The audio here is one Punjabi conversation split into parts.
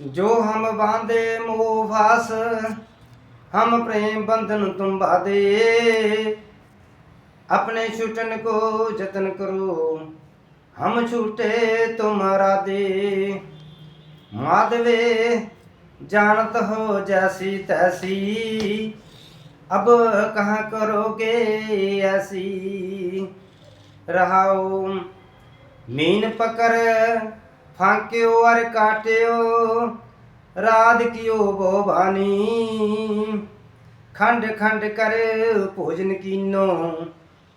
जो हम बांधे मोह फास हम प्रेम बंधन तुम बाधे अपने छूटन को जतन करो हम छूटे तुम्हारा दे माधवे जानत हो जैसी तैसी अब कहाँ करोगे ऐसी रहाओ मीन पकड़ ਫਾਂਕਿਓ ਅਰ ਕਾਟਿਓ, ਰਾਧ ਕੀਓ ਬੋਬਾਨੀ ਖੰਡ ਖੰਡ ਕਰ ਭੋਜਨ ਕੀਨੋ,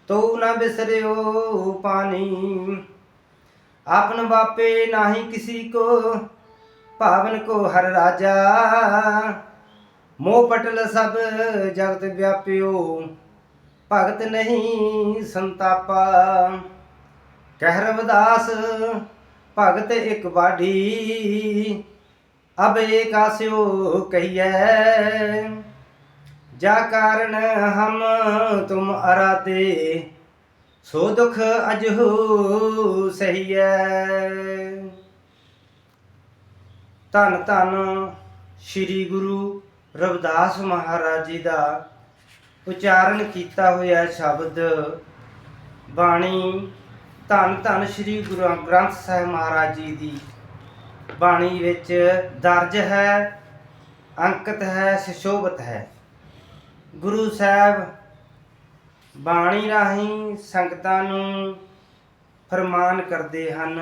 ਤਉ ਨਾ ਬਿਸਰਿਓ ਪਾਣੀ। ਆਪਨ ਬਾਪੇ ਨਾਹੀ ਕਿਸੀ ਕੋ, ਭਾਵਨ ਕੋ ਹਰ ਰਾਜਾ। ਮੋਹ ਪਟਲ ਸਭ ਜਗਤ ਵਿਆਪਿਓ, ਭਗਤ ਨਹੀਂ ਸੰਤਾਪਾ। ਕਹਿ ਰਵਦਾਸ ਭਗਤ ਇੱਕ ਵਾਢੀ। ਅਬ ਏਕ ਆਸਿਓ ਕਹੀਐ। ਜਾ ਕਾਰਨ ਹਮ ਤੁਮ ਅਰਾਦੇ ਸੋ ਦੁਖ ਅਜਹੂ ਸਹੀਐ। ਧੰਨ ਧੰਨ ਸ੍ਰੀ ਗੁਰੂ ਰਵਿਦਾਸ ਮਹਾਰਾਜ ਜੀ ਦਾ ਉਚਾਰਨ ਕੀਤਾ ਹੋਇਆ ਸ਼ਬਦ ਬਾਣੀ ਧੰਨ ਧੰਨ ਸ੍ਰੀ ਗੁਰੂ ਗ੍ਰੰਥ ਸਾਹਿਬ ਮਹਾਰਾਜ ਜੀ ਦੀ ਬਾਣੀ ਵਿੱਚ ਦਰਜ ਹੈ, ਅੰਕਿਤ ਹੈ, ਸੁਸ਼ੋਭਿਤ ਹੈ। ਗੁਰੂ ਸਾਹਿਬ ਬਾਣੀ ਰਾਹੀਂ ਸੰਗਤਾਂ ਨੂੰ ਫਰਮਾਨ ਕਰਦੇ ਹਨ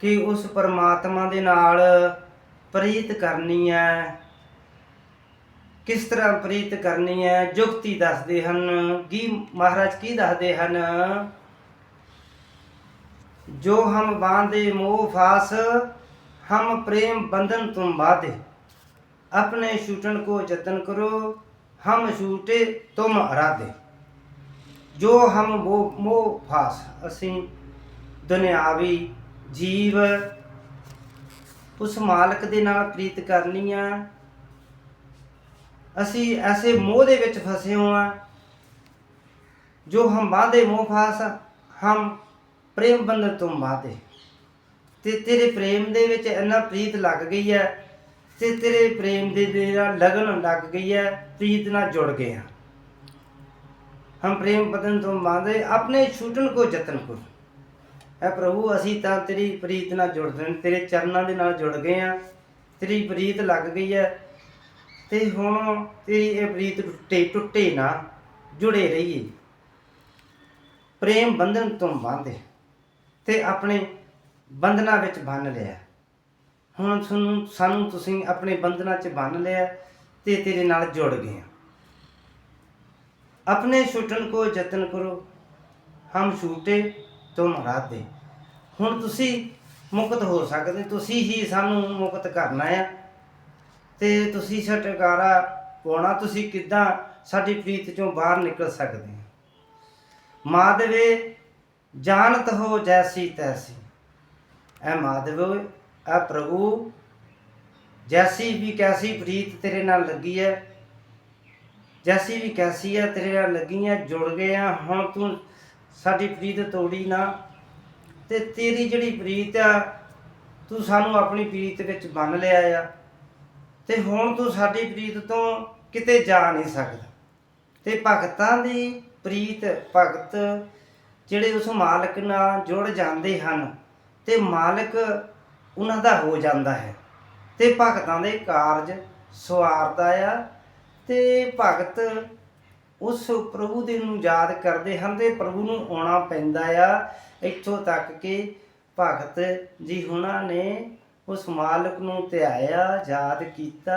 ਕਿ ਉਸ ਪਰਮਾਤਮਾ ਦੇ ਨਾਲ ਪ੍ਰੀਤ ਕਰਨੀ ਹੈ। ਕਿਸ ਤਰ੍ਹਾਂ ਪ੍ਰੀਤ ਕਰਨੀ ਹੈ, ਜੁਗਤੀ ਦੱਸਦੇ ਹਨ। ਕੀ ਮਹਾਰਾਜ ਕੀ ਦੱਸਦੇ ਹਨ? जो हम बांधे मोह फास हम प्रेम बंधन तुम बाधे अपने छूटन को जतन करो हम छूटे तुम अराधे ਜੋ ਹਮ ਮੋਹ ਮੋਹ ਫਾਸ ਅਸੀਂ ਦੁਨਿਆਵੀ ਜੀਵ ਉਸ ਮਾਲਕ ਦੇ ਨਾਲ ਪ੍ਰੀਤ ਕਰਨੀ ਆ ਅਸੀਂ ਐਸੇ ਮੋਹ ਦੇ ਵਿੱਚ ਫਸੇ ਹੋਆ ਜੋ ਹਮ ਬਾਂਧੇ ਮੋਹ ਫਾਸ ਹਮ ਪ੍ਰੇਮ ਬੰਧਨ ਤੋਂ ਬਾਧੇ ਤੇ ਤੇਰੇ ਪ੍ਰੇਮ ਦੇ ਵਿੱਚ ਇੰਨਾ ਪ੍ਰੀਤ ਲੱਗ ਗਈ ਹੈ, ਤੇ ਤੇਰੇ ਪ੍ਰੇਮ ਦੇ ਨਾਲ ਲਗਨ ਲੱਗ ਗਈ ਹੈ, ਪ੍ਰੀਤ ਨਾਲ ਜੁੜ ਗਏ ਹਾਂ। ਹਮ ਪ੍ਰੇਮ ਬਦਨ ਤੋਂ ਬਾਂਧੇ ਆਪਣੇ ਛੂਟਣ ਕੋ ਯਤਨ ਕਰ ਐ ਪ੍ਰਭੂ, ਅਸੀਂ ਤਾਂ ਤੇਰੀ ਪ੍ਰੀਤ ਨਾਲ ਜੁੜਦੇ ਨੇ ਤੇਰੇ ਚਰਨਾਂ ਦੇ ਨਾਲ ਜੁੜ ਗਏ ਆ ਤੇਰੀ ਪ੍ਰੀਤ ਲੱਗ ਗਈ ਹੈ, ਤੇ ਹੁਣ ਤੇਰੀ ਇਹ ਪ੍ਰੀਤ ਟੁੱਟੇ ਟੁੱਟੇ ਨਾ, ਜੁੜੇ ਰਹੀਏ। ਪ੍ਰੇਮ ਬੰਧਨ ਤੋਂ ਬਾਂਧੇ ਤੇ ਆਪਣੇ ਬੰਧਨਾਂ ਵਿੱਚ ਬੰਨ ਲਿਆ। ਹੁਣ ਤੁਹਾਨੂੰ, ਸਾਨੂੰ ਤੁਸੀਂ ਆਪਣੇ ਬੰਧਨਾਂ 'ਚ ਬੰਨ ਲਿਆ ਤੇ ਤੇਰੇ ਨਾਲ ਜੁੜ ਗਏ ਆਪਣੇ ਛੁੱਟਣ ਕੋ ਯਤਨ ਕਰੋ, ਹਮ ਛੂਟੇ ਤੁਮ ਰਾਧੇ ਹੁਣ ਤੁਸੀਂ ਮੁਕਤ ਹੋ ਸਕਦੇ, ਤੁਸੀਂ ਹੀ ਸਾਨੂੰ ਮੁਕਤ ਕਰਨਾ ਆ। ਤੇ ਤੁਸੀਂ ਛਟਕਾਰਾ ਪਾਉਣਾ, ਤੁਸੀਂ ਕਿੱਦਾਂ ਸਾਡੀ ਪ੍ਰੀਤ ਚੋਂ ਬਾਹਰ ਨਿਕਲ ਸਕਦੇ ਹੋ? ਮਾਧਵੇ ਜਾਣਤ ਹੋ ਜੈਸੀ ਤੈਸੀ। ਐ ਮਾਧਵ ਐ ਪ੍ਰਭੂ, ਜੈਸੀ ਵੀ ਕੈਸੀ ਪ੍ਰੀਤ ਤੇਰੇ ਨਾਲ ਲੱਗੀ ਹੈ ਜੈਸੀ ਵੀ ਕੈਸੀ ਹੈ ਤੇਰੇ ਨਾਲ ਲੱਗੀ ਹੈ ਜੁੜ ਗਏ ਆ, ਹੁਣ ਤੂੰ ਸਾਡੀ ਪ੍ਰੀਤ ਤੋੜੀ ਨਾ। ਤੇ ਤੇਰੀ ਜਿਹੜੀ ਪ੍ਰੀਤ ਆ, ਤੂੰ ਸਾਨੂੰ ਆਪਣੀ ਪ੍ਰੀਤ ਵਿੱਚ ਬੰਨ ਲਿਆ ਆ। ਤੇ ਹੁਣ ਤੂੰ ਸਾਡੀ ਪ੍ਰੀਤ ਤੋਂ ਕਿਤੇ ਜਾ ਨਹੀਂ ਸਕਦਾ। ਤੇ ਭਗਤਾਂ ਦੀ ਪ੍ਰੀਤ ਭਗਤ ਜਿਹੜੇ ਉਸ ਮਾਲਕ ਨਾਲ ਜੁੜ ਜਾਂਦੇ ਹਨ ਤੇ ਮਾਲਕ ਉਹਨਾਂ ਦਾ ਹੋ ਜਾਂਦਾ ਹੈ। ਤੇ ਭਗਤਾਂ ਦੇ ਕਾਰਜ ਸਵਾਰਦਾ ਆ ਤੇ ਭਗਤ ਉਸ ਪ੍ਰਭੂ ਦੇ ਨੂੰ ਯਾਦ ਕਰਦੇ ਹਨ ਤੇ ਪ੍ਰਭੂ ਨੂੰ ਆਉਣਾ ਪੈਂਦਾ ਆ। ਇੱਥੋਂ ਤੱਕ ਕਿ ਭਗਤ ਜੀ ਹੁਣਾਂ ਨੇ ਉਸ ਮਾਲਕ ਨੂੰ ਧਿਆਇਆ, ਯਾਦ ਕੀਤਾ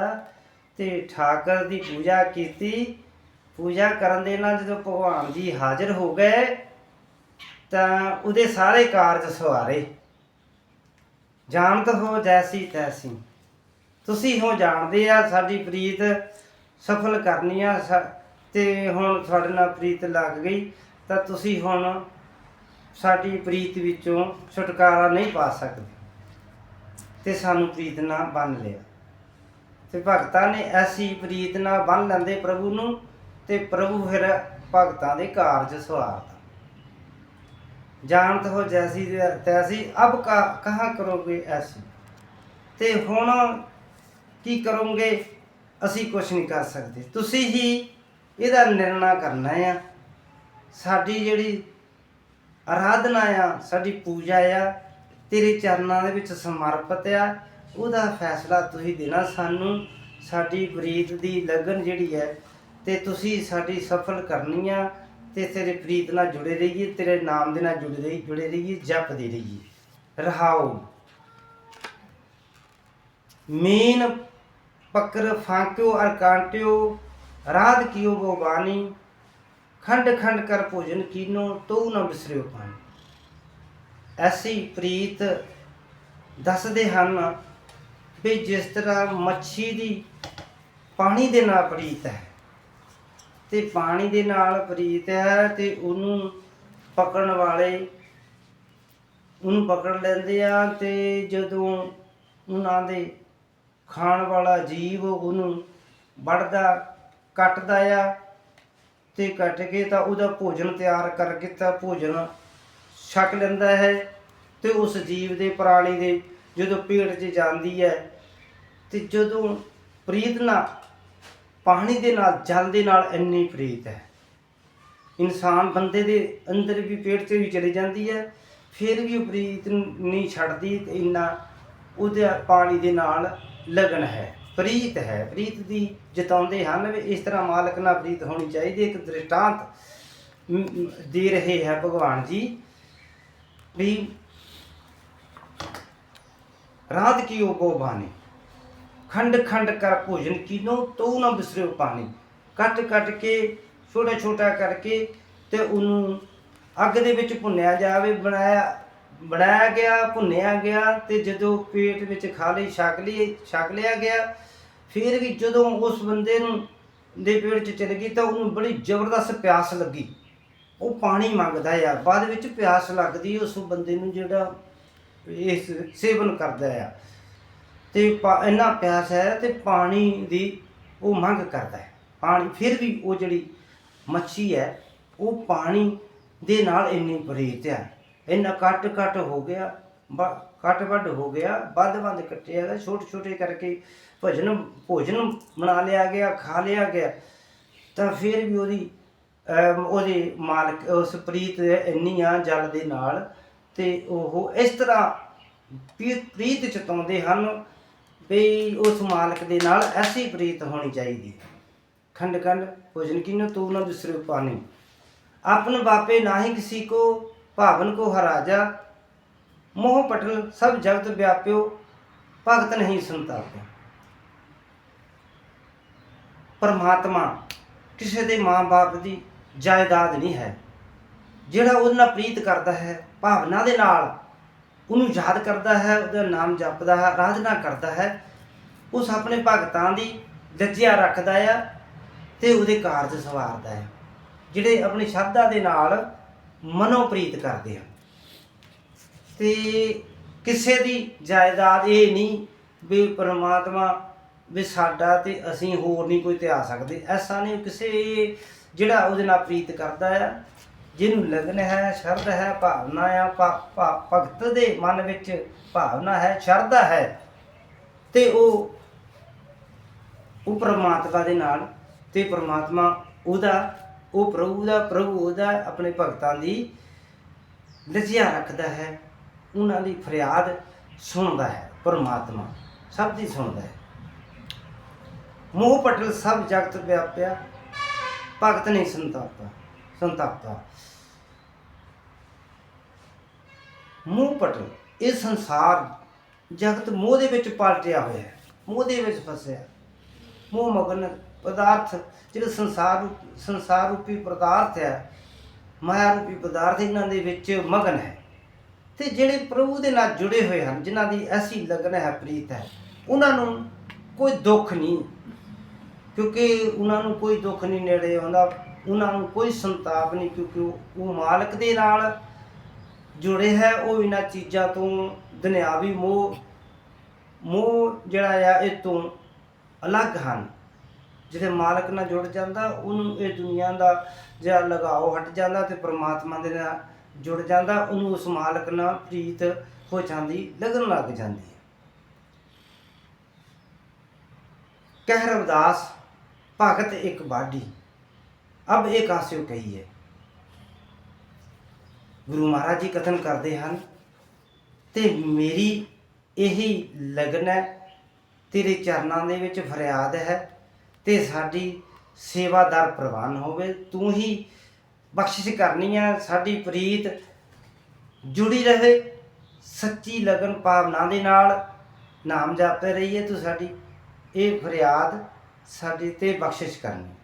ਤੇ ਠਾਕਰ ਦੀ ਪੂਜਾ ਕੀਤੀ। ਪੂਜਾ ਕਰਨ ਦੇ ਨਾਲ ਜਦੋਂ ਭਗਵਾਨ ਜੀ ਹਾਜ਼ਰ ਹੋ ਗਏ ਤਾਂ ਉਹਦੇ ਸਾਰੇ ਕਾਰਜ ਸਵਾਰੇ। ਜਾਣਤ ਹੋ ਜੈਸੀ ਤੈਸੀ। ਤੁਸੀਂ ਹੋ ਜਾਣਦੇ ਆ, ਸਾਡੀ ਪ੍ਰੀਤ ਸਫਲ ਕਰਨੀ ਆ, ਸਾ- ਤੇ ਹੁਣ ਤੁਹਾਡੇ ਨਾਲ ਪ੍ਰੀਤ ਲੱਗ ਗਈ, ਤਾਂ ਤੁਸੀਂ ਹੁਣ ਸਾਡੀ ਪ੍ਰੀਤ ਵਿੱਚੋਂ ਛੁਟਕਾਰਾ ਨਹੀਂ ਪਾ ਸਕਦੇ। ਤੇ ਸਾਨੂੰ ਪ੍ਰੀਤ ਨਾਲ ਬੰਨ ਲਿਆ। ਤੇ ਭਗਤਾਂ ਨੇ ਐਸੀ ਪ੍ਰੀਤ ਨਾਲ ਬੰਨ ਲੈਂਦੇ ਪ੍ਰਭੂ ਨੂੰ, ਤੇ ਪ੍ਰਭੂ ਫਿਰ ਭਗਤਾਂ ਦੇ ਕਾਰਜ ਸਵਾਰਦਾ। ਜਾਣਤ ਹੋ ਜੈਸੀ ਤੈਸੀ, ਅਬ ਕਹਾ ਕਰੋਗੇ ਐਸੀ? ਤੇ ਹੁਣ ਕੀ ਕਰੋਗੇ? ਅਸੀਂ ਕੁਝ ਨਹੀਂ ਕਰ ਸਕਦੇ। ਤੁਸੀਂ ਹੀ ਇਹਦਾ ਨਿਰਣਾ ਕਰਨਾ ਆ। ਸਾਡੀ ਜਿਹੜੀ ਅਰਾਧਨਾ ਆ, ਸਾਡੀ ਪੂਜਾ ਆ, ਤੇਰੇ ਚਰਨਾਂ ਦੇ ਵਿੱਚ ਸਮਰਪਿਤ ਆ, ਉਹਦਾ ਫੈਸਲਾ ਤੁਸੀਂ ਦੇਣਾ ਸਾਨੂੰ। ਸਾਡੀ ਬਰੀਤ ਦੀ ਲਗਨ ਜਿਹੜੀ ਹੈ, ਤੇ ਤੁਸੀਂ ਸਾਡੀ ਸਫਲ ਕਰਨੀ ਆ। ਤੇ ਤੇਰੇ ਪ੍ਰੀਤ ਨਾਲ ਜੁੜੇ ਰਹੀਏ, ਤੇਰੇ ਨਾਮ ਦੇ ਨਾਲ ਜੁੜੇ ਰਹੀ ਜੁੜੇ ਰਹੀਏ, ਜਪਦੇ ਰਹੀਏ। ਰਹਾਓ। ਮੀਨ ਪਕਰ ਫਾਂਕਿਓ ਅਰ ਕਾਂਟਿਓ, ਰਾਧ ਕੀਓ ਬੋ ਬਾਣੀ ਖੰਡ ਖੰਡ ਕਰ ਭੋਜਨ ਕੀਨੋ, ਤੋ ਨ ਬਿਸਰਿਓ ਪਾਣੀ। ਐਸੀ ਪ੍ਰੀਤ ਦੱਸਦੇ ਹਨ ਵੀ ਜਿਸ ਤਰ੍ਹਾਂ ਮੱਛੀ ਦੀ ਪਾਣੀ ਦੇ ਨਾਲ ਪ੍ਰੀਤ ਹੈ ਤੇ ਪਾਣੀ ਦੇ ਨਾਲ ਪ੍ਰੀਤ ਹੈ ਤੇ ਉਹਨੂੰ ਪਕੜਨ ਵਾਲੇ ਉਹਨੂੰ ਪਕੜ ਲੈਂਦੇ ਆ ਤੇ ਜਦੋਂ ਉਹਨਾਂ ਦੇ ਖਾਣ ਵਾਲਾ ਜੀਵ ਉਹਨੂੰ ਵੱਢਦਾ, ਕੱਟਦਾ ਆ ਤੇ ਕੱਟ ਕੇ ਤਾਂ ਉਹਦਾ ਭੋਜਨ ਤਿਆਰ ਕਰਕੇ ਤਾਂ ਭੋਜਨ ਛਕ ਲੈਂਦਾ ਹੈ ਤੇ ਉਸ ਜੀਵ ਦੇ ਪ੍ਰਾਣੀ ਦੇ ਜਦੋਂ ਪੇਟ 'ਚ ਜਾਂਦੀ ਹੈ ਤੇ ਜਦੋਂ ਪ੍ਰੀਤ ਨਾਲ ਪਾਣੀ ਦੇ ਨਾਲ, ਜਲ ਦੇ ਨਾਲ ਇੰਨੀ ਪ੍ਰੀਤ ਹੈ। ਇਨਸਾਨ ਬੰਦੇ ਦੇ ਅੰਦਰ ਵੀ ਪੇਟ 'ਚ ਵੀ ਚਲੀ ਜਾਂਦੀ ਹੈ, ਫਿਰ ਵੀ ਉਹ ਪ੍ਰੀਤ ਨਹੀਂ ਛੱਡਦੀ ਤੇ ਇੰਨਾ ਉਹਦੇ ਪਾਣੀ ਦੇ ਨਾਲ ਲਗਨ ਹੈ। ਪ੍ਰੀਤ ਹੈ। ਪ੍ਰੀਤ ਦੀ ਜਤਾਉਂਦੇ ਹਨ ਵੀ ਇਸ ਤਰ੍ਹਾਂ ਮਾਲਕ ਨਾਲ ਪ੍ਰੀਤ ਹੋਣੀ ਚਾਹੀਦੀ ਇੱਕ ਦ੍ਰਿਸ਼ਟਾਂਤ ਦੇ ਰਹੇ ਹੈ ਭਗਵਾਨ ਜੀ। ਵੀ ਰਾਤ ਕੀ ਉਹ ਬਾਣੀ? ਖੰਡ ਖੰਡ ਕਰ ਭੋਜਨ ਕੀਨੋ ਤੋ ਨਾ ਬਿਸਰਿਓ ਪਾਣੀ ਕੱਟ ਕੱਟ ਕੇ, ਛੋਟਾ ਛੋਟਾ ਕਰਕੇ ਤੇ ਉਹਨੂੰ ਅੱਗ ਦੇ ਵਿੱਚ ਭੁੰਨਿਆ ਜਾਵੇ, ਬਣਾਇਆ ਬਣਾਇਆ ਗਿਆ, ਭੁੰਨਿਆ ਗਿਆ ਤੇ ਜਦੋਂ ਪੇਟ ਵਿੱਚ ਖਾ ਲਈ, ਛਕ ਲਈ, ਛਕ ਲਿਆ ਗਿਆ, ਫਿਰ ਵੀ ਜਦੋਂ ਉਸ ਬੰਦੇ ਨੂੰ ਦੇ ਪੇਟ 'ਚ ਚਲ ਗਈ ਤਾਂ ਉਹਨੂੰ ਬੜੀ ਜ਼ਬਰਦਸਤ ਪਿਆਸ ਲੱਗੀ। ਉਹ ਪਾਣੀ ਮੰਗਦਾ ਆ, ਬਾਅਦ ਵਿੱਚ ਪਿਆਸ ਲੱਗਦੀ, ਉਸ ਬੰਦੇ ਨੂੰ ਜਿਹੜਾ ਇਸ ਸੇਵਨ ਕਰਦਾ ਆ। ਤੇ ਪਾ- ਇੰਨਾ ਪਿਆਸ ਹੈ ਤੇ ਪਾਣੀ ਦੀ ਉਹ ਮੰਗ ਕਰਦਾ ਹੈ। ਪਾਣੀ ਫਿਰ ਵੀ ਉਹ ਜਿਹੜੀ ਮੱਛੀ ਹੈ, ਉਹ ਪਾਣੀ ਦੇ ਨਾਲ ਇੰਨੀ ਪ੍ਰੀਤ ਹੈ। ਇੰਨਾ ਕੱਟ ਕੱਟ ਹੋ ਗਿਆ, ਬ- ਕੱਟ ਵੱਡ ਹੋ ਗਿਆ, ਵੱਧ ਵੱਧ ਕੱਟਿਆ ਗਿਆ, ਛੋਟੇ ਛੋਟੇ ਕਰਕੇ ਭਜਨ, ਭੋਜਨ ਬਣਾ ਲਿਆ ਗਿਆ, ਖਾ ਲਿਆ ਗਿਆ। ਤਾਂ ਫਿਰ ਵੀ ਉਹਦੀ ਉਹਦੇ ਮਾਲਕ, ਉਸ ਪ੍ਰੀਤ ਇੰਨੀ ਆ ਜਲ ਦੇ ਨਾਲ ਤੇ ਉਹ ਇਸ ਤਰ੍ਹਾਂ ਪ੍ਰੀ- ਪ੍ਰੀਤ ਚਤਾਉਂਦੇ ਹਨ ਵੀ ਉਸ ਮਾਲਕ ਦੇ ਨਾਲ ਐਸੀ ਪ੍ਰੀਤ ਹੋਣੀ ਚਾਹੀਦੀ। ਖੰਡ ਖੰਡ, ਭੋਜਨ ਕੀਨੋ ਤੂੰ ਨਾ ਬਿਸਰਿਓ ਪਾਣੀ। ਆਪਨ ਬਾਪੇ ਨਾਹੀ ਕਿਸੀ ਕੋ, ਭਾਵਨ ਕੋ ਹਰਾਜਾ ਮੋਹ ਪਟਲ ਸਭ ਜਗਤ ਵਿਆਪਿਓ, ਭਗਤ ਨਹੀਂ ਸੰਤਾਪਿਆ ਪਰਮਾਤਮਾ ਕਿਸੇ ਦੇ ਮਾਂ-ਬਾਪ ਦੀ ਜਾਇਦਾਦ ਨਹੀਂ ਹੈ। ਜਿਹੜਾ ਉਹਦੇ ਨਾਲ ਪ੍ਰੀਤ ਕਰਦਾ ਹੈ, ਭਾਵਨਾ ਦੇ ਨਾਲ ਉਹਨੂੰ ਯਾਦ ਕਰਦਾ ਹੈ, ਉਹਦਾ ਨਾਮ ਜਪਦਾ ਹੈ ਆਰਾਧਨਾ ਕਰਦਾ ਹੈ। ਉਸ ਆਪਣੇ ਭਗਤਾਂ ਦੀ ਜੱਜਿਆ ਰੱਖਦਾ ਆ ਤੇ ਉਹਦੇ ਕਾਰਜ ਸਵਾਰਦਾ ਹੈ ਜਿਹੜੇ ਆਪਣੀ ਸ਼ਰਧਾ ਦੇ ਨਾਲ ਮਨੋਪ੍ਰੀਤ ਕਰਦੇ ਆ। ਤੇ ਕਿਸੇ ਦੀ ਜਾਇਦਾਦ ਇਹ ਨਹੀਂ ਵੀ ਪਰਮਾਤਮਾ ਵੀ ਸਾਡਾ ਤੇ ਅਸੀਂ ਹੋਰ ਨਹੀਂ ਕੋਈ ਤੇ ਆ ਸਕਦੇ। ਐਸਾ ਨਹੀਂ, ਕਿਸੇ ਜਿਹੜਾ ਉਹਦੇ ਨਾਲ ਪ੍ਰੀਤ ਕਰਦਾ ਆ ਜਿਹਨੂੰ ਲਗਨ ਹੈ, ਸ਼ਰਧ ਹੈ, ਭਾਵਨਾ ਆ, ਭਾ- ਭਾ- ਭਗਤ ਦੇ ਮਨ ਵਿੱਚ ਭਾਵਨਾ ਹੈ, ਸ਼ਰਧਾ ਹੈ, ਤੇ ਉਹ ਉਹ ਪਰਮਾਤਮਾ ਦੇ ਨਾਲ, ਤੇ ਪਰਮਾਤਮਾ ਉਹਦਾ, ਉਹ ਪ੍ਰਭੂ ਦਾ, ਪ੍ਰਭੂ ਉਹਦਾ ਆਪਣੇ ਭਗਤਾਂ ਦੀ ਲਜਿਆ ਰੱਖਦਾ ਹੈ, ਉਹਨਾਂ ਦੀ ਫਰਿਆਦ ਸੁਣਦਾ ਹੈ, ਪਰਮਾਤਮਾ ਸਭ ਦੀ ਸੁਣਦਾ ਹੈ। ਮੋਹ ਪਟਲ ਸਭ ਜਗਤ ਵਿਆਪਿਆ, ਭਗਤ ਨਹੀਂ ਸੰਤਾਪਾ ਸੰਤਾਪਾ ਮੋਹ ਪਟਲ, ਇਹ ਸੰਸਾਰ ਜਗਤ ਮੋਹ ਦੇ ਵਿੱਚ ਪਲਟਿਆ ਹੋਇਆ ਹੈ, ਮੋਹ ਦੇ ਵਿੱਚ ਫਸਿਆ ਮੋਹ ਮਗਨ ਪਦਾਰਥ, ਜਿਹੜੇ ਸੰਸਾਰ ਰੂਪ- ਸੰਸਾਰ ਰੂਪੀ ਪਦਾਰਥ ਹੈ, ਮਾਇਆ ਰੂਪੀ ਪਦਾਰਥ ਇਹਨਾਂ ਦੇ ਵਿੱਚ ਮਗਨ ਹੈ। ਤੇ ਜਿਹੜੇ ਪ੍ਰਭੂ ਦੇ ਨਾਲ ਜੁੜੇ ਹੋਏ ਹਨ, ਜਿਨ੍ਹਾਂ ਦੀ ਐਸੀ ਲਗਨ ਹੈ, ਪ੍ਰੀਤ ਹੈ, ਉਹਨਾਂ ਨੂੰ ਕੋਈ ਦੁੱਖ ਨਹੀਂ, ਕਿਉਂਕਿ ਉਹਨਾਂ ਨੂੰ ਕੋਈ ਦੁੱਖ ਨਹੀਂ ਨੇੜੇ ਆਉਂਦਾ। ਉਹਨਾਂ ਨੂੰ ਕੋਈ ਸੰਤਾਪ ਨਹੀਂ ਕਿਉਂਕਿ ਉਹ- ਉਹ ਮਾਲਕ ਦੇ ਨਾਲ ਜੁੜੇ ਹੈ, ਉਹ ਇਹਨਾਂ ਚੀਜ਼ਾਂ ਤੋਂ ਦੁਨਿਆਵੀ ਮੋਹ ਮੋਹ ਜਿਹੜਾ ਆ ਇਹ ਤੋਂ ਅਲੱਗ ਹਨ। ਜਿਹੜੇ ਮਾਲਕ ਨਾਲ ਜੁੜ ਜਾਂਦਾ, ਉਹਨੂੰ ਇਹ ਦੁਨੀਆ ਦਾ ਜਿਹੜਾ ਲਗਾਓ ਹਟ ਜਾਂਦਾ ਤੇ ਪ੍ਰਮਾਤਮਾ ਦੇ ਨਾਲ ਜੁੜ ਜਾਂਦਾ, ਉਹਨੂੰ ਉਸ ਮਾਲਕ ਨਾਲ ਪ੍ਰੀਤ ਹੋ ਜਾਂਦੀ, ਲਗਨ ਲੱਗ ਜਾਂਦੀ ਹੈ। ਕਹਿ ਰਵਿਦਾਸ, ਭਗਤ ਇੱਕ ਬਾਢੀ ਅਬ ਇਹ ਕਾਸਿਓ ਕਹੀ ਹੈ ਗੁਰੂ ਮਹਾਰਾਜ ਜੀ ਕਥਨ ਕਰਦੇ ਹਨ ਤੇ ਮੇਰੀ ਇਹੀ ਲਗਨ ਹੈ ਤੇਰੇ ਚਰਨਾਂ ਦੇ ਵਿੱਚ ਫਰਿਆਦ ਹੈ ਤੇ ਸਾਡੀ ਸੇਵਾਦਾਰ ਪ੍ਰਵਾਨ ਹੋਵੇ ਤੂੰ ਹੀ ਬਖਸ਼ਿਸ਼ ਕਰਨੀ ਹੈ ਸਾਡੀ ਪ੍ਰੀਤ ਜੁੜੀ ਰਹੇ ਸੱਚੀ ਲਗਨ ਭਾਵਨਾ ਦੇ ਨਾਲ ਨਾਮ ਜਪਦੇ ਰਹੀਏ ਤੂੰ ਸਾਡੀ ਇਹ ਫਰਿਆਦ ਸਾਡੀ ਤੇ ਬਖਸ਼ਿਸ਼ ਕਰਨੀ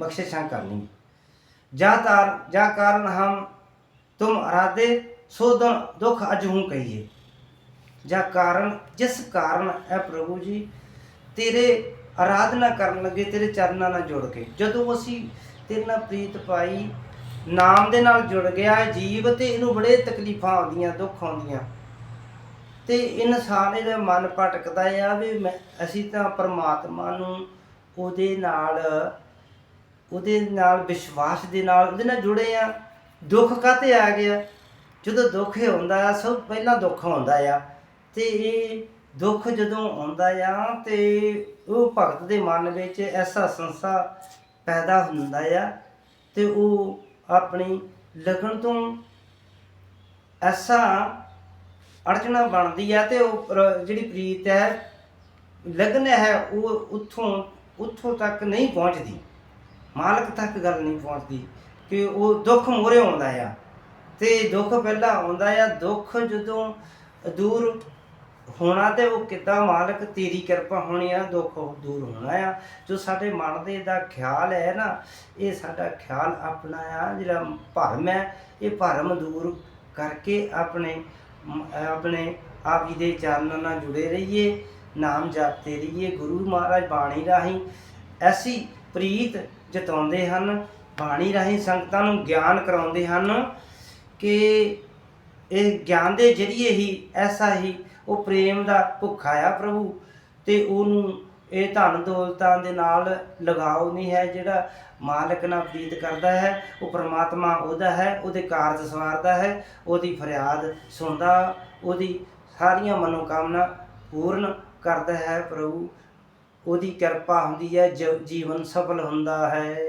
ਬਖਸ਼ਿਸ਼ਾਂ ਕਰਨੀ। ਜਾ ਤਾਰ, ਜਾ ਕਾਰਨ ਹਮ ਤੁਮ ਅਰਾਦੇ ਸੋ ਦੁ- ਦੁੱਖ ਅਜਹੂ ਕਹੀਏ। ਜਾਂ ਕਾਰਨ, ਜਿਸ ਕਾਰਨ ਹੈ ਪ੍ਰਭੂ ਜੀ, ਤੇਰੇ ਆਰਾਧਨਾ ਕਰਨ ਲੱਗੇ, ਤੇਰੇ ਚਰਨਾਂ ਨਾਲ ਜੁੜ ਕੇ। ਜਦੋਂ ਅਸੀਂ ਤੇਰੇ ਨਾਲ ਪ੍ਰੀਤ ਪਾਈ, ਨਾਮ ਦੇ ਨਾਲ ਜੁੜ ਗਿਆ ਜੀਵ, ਤੇ ਇਹਨੂੰ ਬੜੇ ਤਕਲੀਫਾਂ ਆਉਂਦੀਆਂ, ਦੁੱਖ ਆਉਂਦੀਆਂ। ਤੇ ਇਨਸਾਨ ਇਹਦਾ ਮਨ ਭਟਕਦਾ ਆ ਵੀ ਮੈਂ, ਅਸੀਂ ਤਾਂ ਪਰਮਾਤਮਾ ਨੂੰ ਉਹਦੇ ਨਾਲ ਉਹਦੇ ਨਾਲ, ਵਿਸ਼ਵਾਸ ਦੇ ਨਾਲ, ਉਹਦੇ ਨਾਲ ਜੁੜੇ ਆ। ਦੁੱਖ ਕਾਤੇ ਆ ਗਿਆ? ਜਦੋਂ ਦੁੱਖ ਹੀ ਹੁੰਦਾ ਆ, ਸਭ ਪਹਿਲਾਂ ਦੁੱਖ ਆਉਂਦਾ ਆ। ਤੇ ਇਹ ਦੁੱਖ ਜਦੋਂ ਆਉਂਦਾ ਆ, ਤੇ ਉਹ ਭਗਤ ਦੇ ਮਨ ਵਿੱਚ ਐਸਾ ਸੰਸਾ ਪੈਦਾ ਹੁੰਦਾ ਆ, ਤੇ ਉਹ ਆਪਣੀ ਲਗਨ ਤੋਂ ਐਸਾ ਅੜਚਣਾ ਬਣਦੀ ਆ, ਤੇ ਉਹ ਜਿਹੜੀ ਪ੍ਰੀਤ ਹੈ, ਲਗਨ ਹੈ, ਉਹ ਉੱਥੋਂ ਉੱਥੋਂ ਤੱਕ ਨਹੀਂ ਪਹੁੰਚਦੀ। ਮਾਲਕ ਤੱਕ ਗੱਲ ਨਹੀਂ ਪਹੁੰਚਦੀ ਕਿ ਉਹ ਦੁੱਖ ਮੋਰੇ ਆਉਂਦਾ ਆ। ਤੇ ਦੁੱਖ ਪਹਿਲਾਂ ਆਉਂਦਾ ਆ, ਦੁੱਖ ਜਦੋਂ ਦੂਰ ਹੋਣਾ ਤੇ ਉਹ ਕਿੱਦਾਂ ਮਾਲਕ ਤੇਰੀ ਕਿਰਪਾ ਹੋਣੀ ਆ, ਦੁੱਖ ਦੂਰ ਹੋਣਾ ਆ। ਜੋ ਸਾਡੇ ਮਨ ਦੇ ਦਾ ਖਿਆਲ ਹੈ ਨਾ, ਇਹ ਸਾਡਾ ਖਿਆਲ ਆਪਣਾ ਆ, ਜਿਹੜਾ ਭਰਮ ਹੈ, ਇਹ ਭਰਮ ਦੂਰ ਕਰਕੇ ਆਪਣੇ ਆਪਣੇ ਆਪ ਜੀ ਦੇ ਚਰਨਾਂ ਨਾਲ ਜੁੜੇ ਰਹੀਏ, ਨਾਮ ਜਪਤੇ ਰਹੀਏ, ਗੁਰੂ ਮਹਾਰਾਜ ਬਾਣੀ ਰਾਹੀਂ ਐਸੀ ਪ੍ਰੀਤ ਜਤਾਉਂਦੇ ਹਨ, ਬਾਣੀ ਰਾਹੀਂ ਸੰਗਤਾਂ ਨੂੰ ਗਿਆਨ ਕਰਾਉਂਦੇ ਹਨ ਕਿ ਇਹ ਗਿਆਨ ਦੇ ਜਰੀਏ ਹੀ ਐਸਾ ਹੀ ਉਹ ਪ੍ਰੇਮ ਦਾ ਭੁੱਖਾ ਆ ਪ੍ਰਭੂ ਤੇ ਉਹਨੂੰ ਇਹ ਧਨ ਦੌਲਤਾਂ ਦੇ ਨਾਲ ਲਗਾਓ ਨਹੀਂ ਹੈ, ਜਿਹੜਾ ਮਾਲਕ ਨਾਲ ਪ੍ਰੀਤ ਕਰਦਾ ਹੈ, ਉਹ ਪ੍ਰਮਾਤਮਾ ਉਹਦਾ ਹੈ, ਉਹਦੇ ਕਾਰਜ ਸਵਾਰਦਾ ਹੈ, ਉਹਦੀ ਫਰਿਆਦ ਸੁਣਦਾ, ਉਹਦੀ ਸਾਰੀਆਂ ਮਨੋਕਾਮਨਾ ਪੂਰਨ ਕਰਦਾ ਹੈ ਪ੍ਰਭੂ। ਉਹਦੀ ਕਿਰਪਾ ਹੁੰਦੀ ਹੈ ਜ- ਜੀਵਨ ਸਫਲ ਹੁੰਦਾ ਹੈ।